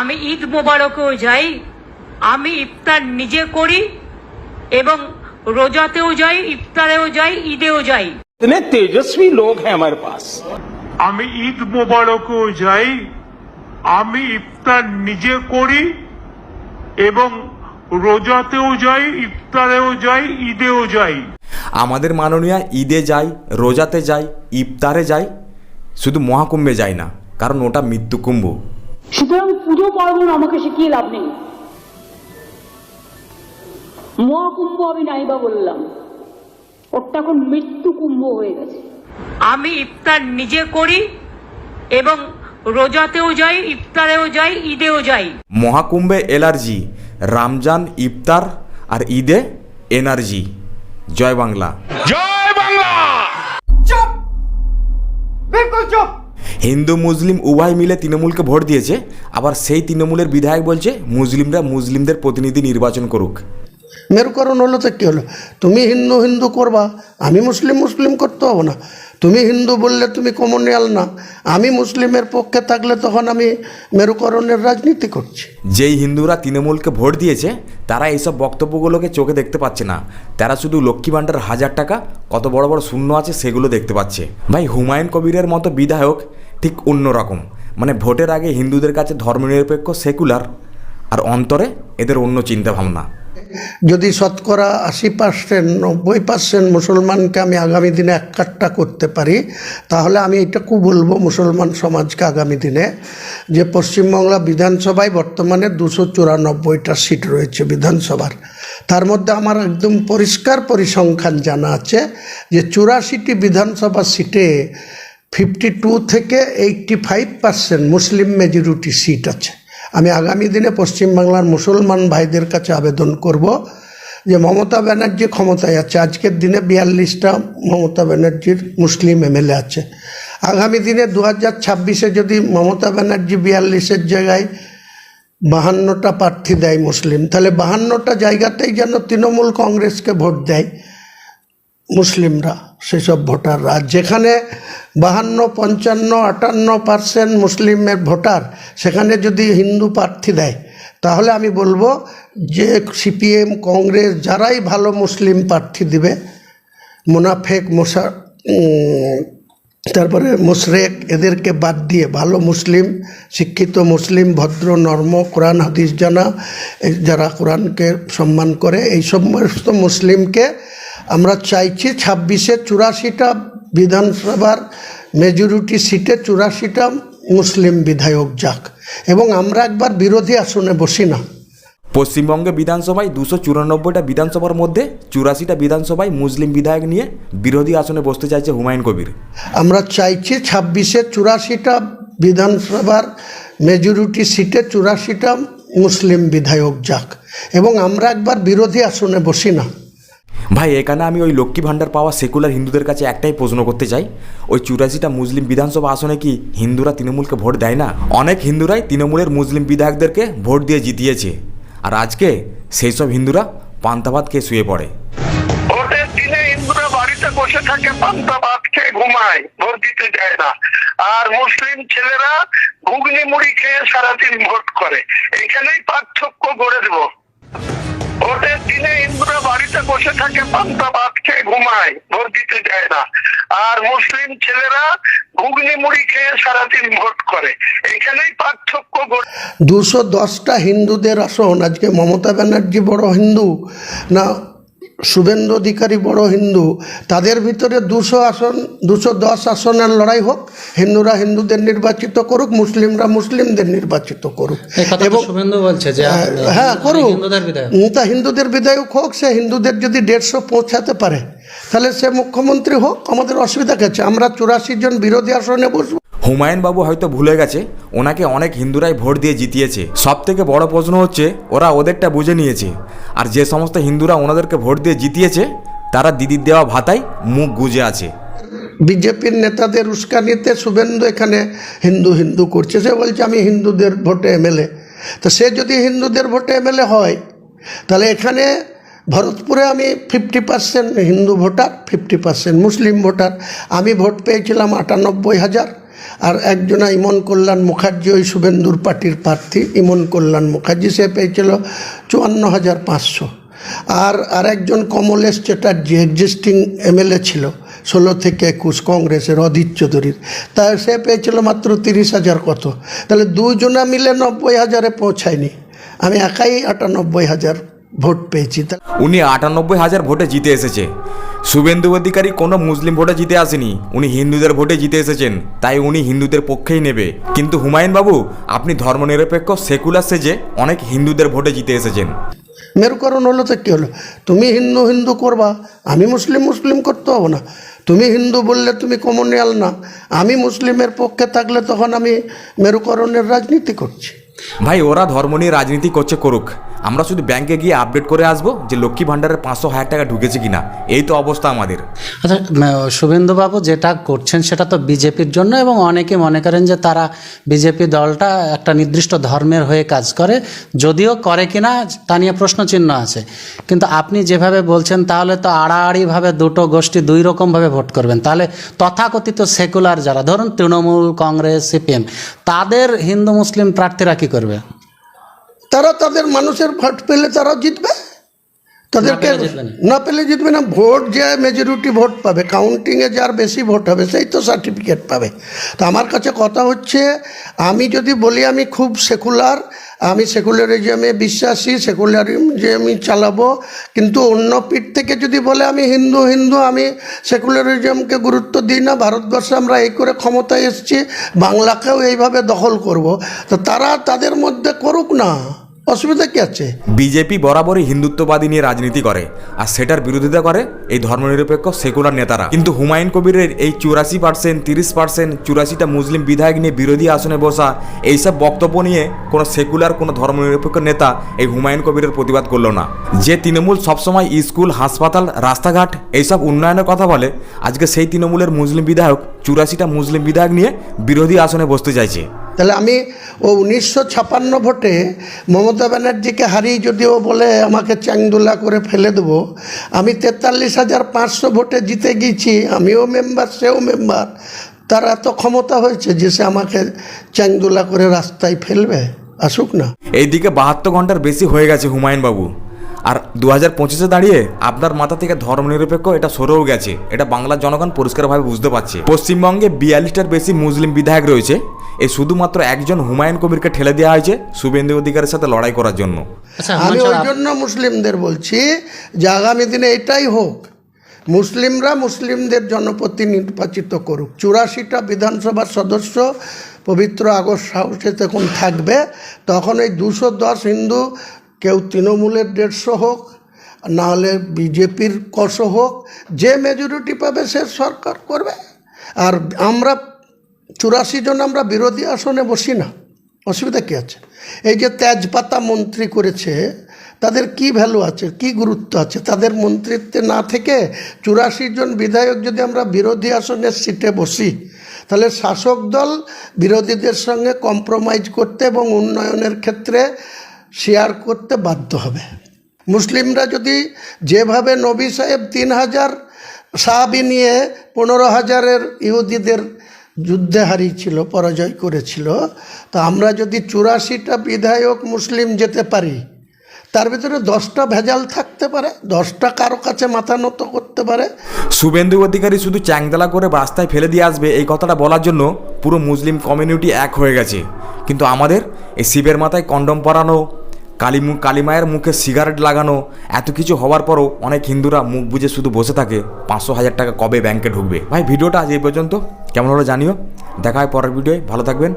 আমি ঈদ মোবারকেও যাই আমি ইফতার নিজে করি এবং রোজাতেও যাই ইফতারেও যাই ঈদেও যাই इतने तेजस्वी लोग हैं हमारे पास আমি ঈদ মোবারকও যাই আমি ইফতার নিজে করি এবং রোজাতেও যাই ইফতারেও যাই ঈদেও যাই আমাদের মাননীয়া ঈদে যায় রোজাতে যায় ইফতারে যায় শুধু মহাকুম্ভে যায় না কারণ ওটা মৃত্যুকুম্ভ সুতরাং পুজো পার্বণ আমাকে শিখিয়ে লাভ নেই। মহাকুম্ভ আমি নাই বা বললাম ওরটা এখন মৃত্যু কুম্ভ হয়ে গেছে। আমি ইফতার নিজে করি এবং রোজাতেও যাই ইফতারেও যাই ঈদেও যাই। মহাকুম্ভে এলার্জি রামজান ইফতার আর ঈদে এনার্জি। জয় বাংলা। জয় বাংলা! চুপ! বিলকুল চুপ! হিন্দু মুসলিম উভয় মিলে তৃণমূলকে ভোট দিয়েছে। আবার সেই তৃণমূলের বিধায়ক বলছে মুসলিমরা মুসলিমদের প্রতিনিধি নির্বাচন করুক। মেরুকরণ হলো তো কী হলো? তুমি হিন্দু হিন্দু করবা আমি মুসলিম মুসলিম করতে হব না। তুমি হিন্দু বললে তুমি কমনিয়াল না আমি মুসলিমের পক্ষে থাকলে তখন আমি মেরুকরণের রাজনীতি করছি। যেই হিন্দুরা তৃণমূলকে ভোট দিয়েছে তারা এইসব বক্তব্যগুলোকে চোখে দেখতে পাচ্ছে না। তারা শুধু লক্ষ্মী ভাণ্ডার হাজার টাকা কত বড় বড় শূন্য আছে সেগুলো দেখতে পাচ্ছে। ভাই হুমায়ুন কবিরের মতো বিধায়ক ঠিক অন্যরকম মানে ভোটের আগে হিন্দুদের কাছে ধর্মনিরপেক্ষ, সেকুলার, আর অন্তরে এদের অন্য চিন্তাভাবনা। যদি শতকরা আশি পার্সেন্ট নব্বই পার্সেন্ট মুসলমানকে আমি আগামী দিনে একাট্টা করতে পারি, তাহলে আমি এটুকু বলব মুসলমান সমাজকে আগামী দিনে, যে পশ্চিমবাংলা বিধানসভায় বর্তমানে দুশো চুরানব্বইটা সিট রয়েছে বিধানসভার। তার মধ্যে আমার একদম পরিষ্কার পরিসংখ্যান জানা আছে যে চুরাশিটি বিধানসভা সিটে ফিফটি টু থেকে এইটটি ফাইভ পার্সেন্ট মুসলিম মেজরিটি সিট আছে। আমি আগামী দিনে পশ্চিমবাংলার মুসলমান ভাইদের কাছে আবেদন করব যে মমতা ব্যানার্জি ক্ষমতায় আছে। আজকের দিনে বিয়াল্লিশটা মমতা ব্যানার্জির মুসলিম এমএলএ আছে। আগামী দিনে দু হাজার ছাব্বিশে যদি মমতা ব্যানার্জি বিয়াল্লিশের জায়গায় বাহান্নটা প্রার্থী দেয় মুসলিম, তাহলে বাহান্নটা জায়গাতেই যেন তৃণমূল কংগ্রেসকে ভোট দেয় মুসলিমরা। সেসব ভোটাররা যেখানে বাহান্ন, পঞ্চান্ন, আটান্ন পার্সেন্ট মুসলিমের ভোটার, সেখানে যদি হিন্দু প্রার্থী দেয়, তাহলে আমি বলব যে সিপিএম, কংগ্রেস যারাই ভালো মুসলিম প্রার্থী দিবে, মুনাফেক, মোসা তারপরে মুশরেক, এদেরকে বাদ দিয়ে ভালো মুসলিম, শিক্ষিত মুসলিম, ভদ্র, নর্ম, কোরআন, হাদিস জানা যারা কোরআনকে সম্মান করে, এই সমস্ত মুসলিমকে আমরা চাইছি ছাব্বিশে চুরাশিটা বিধানসভার মেজরিটি সিটে চুরাশিটা মুসলিম বিধায়ক যাক। এবং আমরা একবার বিরোধী আসনে বসি না। পশ্চিমবঙ্গে বিধানসভায় দুশো চুরানব্বইটা বিধানসভার মধ্যে চুরাশিটা বিধানসভায় মুসলিম বিধায়ক নিয়ে বিরোধী আসনে বসতে চাইছে হুমায়ুন কবির। আমরা চাইছি ছাব্বিশে চুরাশিটা বিধানসভার মেজরিটি সিটে চুরাশিটা মুসলিম বিধায়ক যাক। এবং আমরা একবার বিরোধী আসনে বসি না। ভাই, এখানে আমি ওই লক্ষ্মী ভাণ্ডার পাওয়া সেকুলার হিন্দুদের কাছে একটাই প্রশ্ন করতে চাই। ওই চুরাশিটা মুসলিম বিধানসভা আসনে কি হিন্দুরা তৃণমূলকে ভোট দেয় না? অনেক হিন্দুরাই তৃণমূলের মুসলিম বিধায়কদেরকে ভোট দিয়ে জিতিয়েছে। আর আজকে সেই সব হিন্দুরা পান্তাভাত খেয়ে শুয়ে পড়ে। হিন্দুরা বাড়িতে বসে থাকে খেয়ে ঘুমায়, ভোট দিতে যায় না। আর মুসলিম ছেলেরা ঘুগনি মুড়ি খেয়ে সারাদিন ভোট করে। এখানেই পার্থক্য গড়ে ভোটের দিনে হিন্দুরা বাড়িতে বসে থাকে, পান্তা ভাত খেয়ে ঘুমায়, ভোট দিতে যায় না। আর মুসলিম ছেলেরা ঘুগনি মুড়ি খেয়ে সারাদিন ভোট করে। এখানেই পার্থক্য দুশো দশটা হিন্দুদের আসন, আজকে মমতা ব্যানার্জি বড় হিন্দু, না শুভেন্দু অধিকারী বড় হিন্দু তাদের ভিতরে দুশো আসন দুশো দশ আসনের লড়াই হোক হিন্দুরা হিন্দুদের নির্বাচিত করুক মুসলিমরা মুসলিমদের নির্বাচিত করুক। যে হ্যাঁ, করুক। হিন্দুদের বিধায়ক। উম, তা হিন্দুদের বিধায়ক হোক সে হিন্দুদের যদি দেড়শো পৌঁছাতে পারে তাহলে সে মুখ্যমন্ত্রী হোক আমাদের অসুবিধা গেছে আমরা চুরাশি জন বিরোধী আসনে বসবো হুমায়ুন বাবু হয়তো ভুলে গেছে, ওনাকে অনেক হিন্দুরাই ভোট দিয়ে জিতিয়েছে। সব থেকে বড় প্রশ্ন হচ্ছে, ওরা ওদেরটা বুঝে নিয়েছে। আর যে সমস্ত হিন্দুরা ওনাদেরকে ভোট দিয়ে জিতিয়েছে, তারা দিদির দেওয়া ভাতায় মুখ গুজে আছে। বিজেপির নেতাদের উস্কানিতে শুভেন্দু এখানে হিন্দু হিন্দু করছে। সে বলছে, আমি হিন্দুদের ভোটে এমএলএ। তো সে যদি হিন্দুদের ভোটে এমএলএ হয়, তাহলে এখানে ভরতপুরে আমি fifty percent Hindu voter fifty percent মুসলিম ভোটার। আমি ভোট পেয়েছিলাম আটানব্বই হাজার। আর একজনা ইমন কল্যাণ মুখার্জি ওই শুভেন্দুর পার্টির প্রার্থী, ইমন কল্যাণ মুখার্জি, সে পেয়েছিল চুয়ান্ন হাজার পাঁচশো। আর আরেকজন কমলেশ চ্যাটার্জি এক্সিস্টিং এমএলএ ছিল, ষোলো থেকে একুশ, কংগ্রেসের অধীর চৌধুরীর। তা সে পেয়েছিল মাত্র তিরিশ হাজার কত। তাহলে দুজনা মিলে নব্বই হাজারে পৌঁছায়নি। আমি একাই আটানব্বই হাজার ভোট পেয়েছি। উনি আটানব্বই হাজার ভোটে জিতে এসেছে। শুভেন্দু অধিকারী কোনো মুসলিম ভোটে জিতে আসেনি। উনি হিন্দুদের ভোটে জিতে এসেছেন। তাই উনি হিন্দুদের পক্ষেই নেবে। কিন্তু হুমায়ুন বাবু আপনি ধর্মনিরপেক্ষ সেকুলার সেজে অনেক হিন্দুদের ভোটে জিতে এসেছেন। মেরুকরণ হলো তো কী হলো? তুমি হিন্দু হিন্দু করবা আমি মুসলিম মুসলিম করতে হব না। তুমি হিন্দু বললে তুমি কমনিয়াল না। আমি মুসলিমের পক্ষে থাকলে তখন আমি মেরুকরণের রাজনীতি করছি। ভাই ওরা ধর্ম নিয়ে রাজনীতি করছে করুক। আমরা শুধু ব্যাংকে গিয়ে আপডেট করে আসব যে লক্ষ্মী ভাণ্ডারের পাঁচশো হাজার টাকা ঢুকেছে কিনা। এই তো অবস্থা আমাদের। আচ্ছা শুভেন্দুবাবু যেটা করছেন সেটা তো বিজেপির জন্য এবং অনেকে মনে করেন যে তারা বিজেপি দলটা একটা নির্দিষ্ট ধর্মের হয়ে কাজ করে, যদিও করে কিনা তা নিয়ে প্রশ্নচিহ্ন আছে। কিন্তু আপনি যেভাবে বলছেন, তাহলে তো আড়াআড়িভাবে দুটো গোষ্ঠী দুই রকমভাবে ভোট করবেন। তাহলে তথাকথিত সেকুলার যারা, ধরুন তৃণমূল, কংগ্রেস, সিপিএম, তাদের হিন্দু, মুসলিম প্রার্থীরা কী করবে? তারা তাদের মানুষের ভোট পেলে তারা জিতবে? তাদেরকে না পেলে জিতবে না। ভোট যে মেজরিটি ভোট পাবে কাউন্টিংয়ে যার বেশি ভোট হবে সেই তো সার্টিফিকেট পাবে। তো আমার কাছে কথা হচ্ছে আমি যদি বলি আমি খুব সেকুলার আমি সেকুলারিজমে বিশ্বাসী সেকুলারিজমই চালাবো। কিন্তু অন্য পিঠ থেকে যদি বলে আমি হিন্দু হিন্দু, আমি সেকুলারিজমকে গুরুত্ব দিই না, ভারতবর্ষে আমরা এই করে ক্ষমতায় এসেছি, বাংলাকেও এইভাবে দখল করব। তো তারা তাদের মধ্যে করুক না। অসুবিধা কী আছে? বিজেপি বরাবরই হিন্দুত্ববাদী নিয়ে রাজনীতি করে, আর সেটার বিরোধিতা করে এই ধর্মনিরপেক্ষ সেকুলার নেতারা। কিন্তু হুমায়ুন কবিরের এই চুরাশি পার্সেন্ট তিরিশ পার্সেন্ট চুরাশিটা মুসলিম বিধায়ক নিয়ে বিরোধী আসনে বসা, এইসব বক্তব্য নিয়ে কোনো সেকুলার, কোনো ধর্মনিরপেক্ষ নেতা এই হুমায়ুন কবিরের প্রতিবাদ করল না। যে তৃণমূল সবসময় স্কুল, হাসপাতাল, রাস্তাঘাট এইসব উন্নয়নের কথা বলে, আজকে সেই তৃণমূলের মুসলিম বিধায়ক চুরাশিটা মুসলিম বিধায়ক নিয়ে বিরোধী আসনে বসতে চাইছে। তাহলে আমি ও উনিশশো ছাপান্ন ভোটে মমতা ব্যানার্জিকে হারিয়ে যদি ও বলে আমাকে চ্যাংদোলা করে ফেলে দেবো, আমি তেতাল্লিশ হাজার পাঁচশো ভোটে জিতে গিয়েছি, আমিও মেম্বার সেও মেম্বার তার এত ক্ষমতা হয়েছে যে সে আমাকে চ্যাংদোলা করে রাস্তায় ফেলবে, আসুক না। এইদিকে বাহাত্তর ঘণ্টার বেশি হয়ে গেছে হুমায়ুন বাবু আর দু হাজার পঁচিশে দাঁড়িয়ে আপনার মাথা থেকে ধর্মনিরপেক্ষ এটা সরেও গেছে। এটা বাংলার জনগণ পরিষ্কারভাবে বুঝতে পারছে। পশ্চিমবঙ্গে বিয়াল্লিশটার বেশি মুসলিম বিধায়ক রয়েছে। এই শুধুমাত্র একজন হুমায়ুন কবিরকে ঠেলে দেওয়া হয়েছে শুভেন্দু অধিকারের সাথে লড়াই করার জন্য। আচ্ছা আমি ওই জন্য মুসলিমদের বলছি যে আগামী দিনে এটাই হোক মুসলিমরা মুসলিমদের জনপ্রতি নির্বাচিত করুক। চুরাশিটা বিধানসভার সদস্য পবিত্র আগস্ট হাউসে তখন থাকবে তখন এই দুশো দশ হিন্দু কেউ তৃণমূলের দেড়শো হোক নাহলে বিজেপির কশো হোক যে মেজরিটি পাবে সে সরকার করবে। আর আমরা চুরাশি জন আমরা বিরোধী আসনে বসি না। অসুবিধা কী আছে? এই যে তেজপাতা মন্ত্রী করেছে, তাদের কি ভ্যালু আছে? কি গুরুত্ব আছে? তাদের মন্ত্রিত্বে না থেকে চুরাশি জন বিধায়ক যদি আমরা বিরোধী আসনের সিটে বসি, তাহলে শাসক দল বিরোধীদের সঙ্গে কম্প্রোমাইজ করতে এবং উন্নয়নের ক্ষেত্রে শেয়ার করতে বাধ্য হবে। মুসলিমরা যদি যেভাবে নবী সাহেব তিন হাজার সাহাবি নিয়ে পনেরো হাজারের ইহুদিদের যুদ্ধে হারিয়েছিল, পরাজয় করেছিল। তো আমরা যদি চুরাশিটা বিধায়ক মুসলিম যেতে পারি, তার ভিতরে দশটা ভেজাল থাকতে পারে, দশটা কারও কাছে মাথা নত করতে পারে। শুভেন্দু অধিকারী শুধু চ্যাংদলা করে রাস্তায় ফেলে দিয়ে আসবে এই কথাটা বলার জন্য পুরো মুসলিম কমিউনিটি এক হয়ে গেছে। কিন্তু আমাদের এই শিবের মাথায় কন্ডম পরানো কালী কালীমায়ের মুখে সিগারেট লাগানো, এত কিছু হওয়ার পরও অনেক হিন্দুরা মুখ বুঝে শুধু বসে থাকে। পাঁচশো হাজার টাকা কবে ব্যাংকে ঢুকবে? ভাই, ভিডিওটা আজ এই পর্যন্ত। কেমন হলো জানিও। দেখা হয় পরের ভিডিওয় ভালো থাকবেন।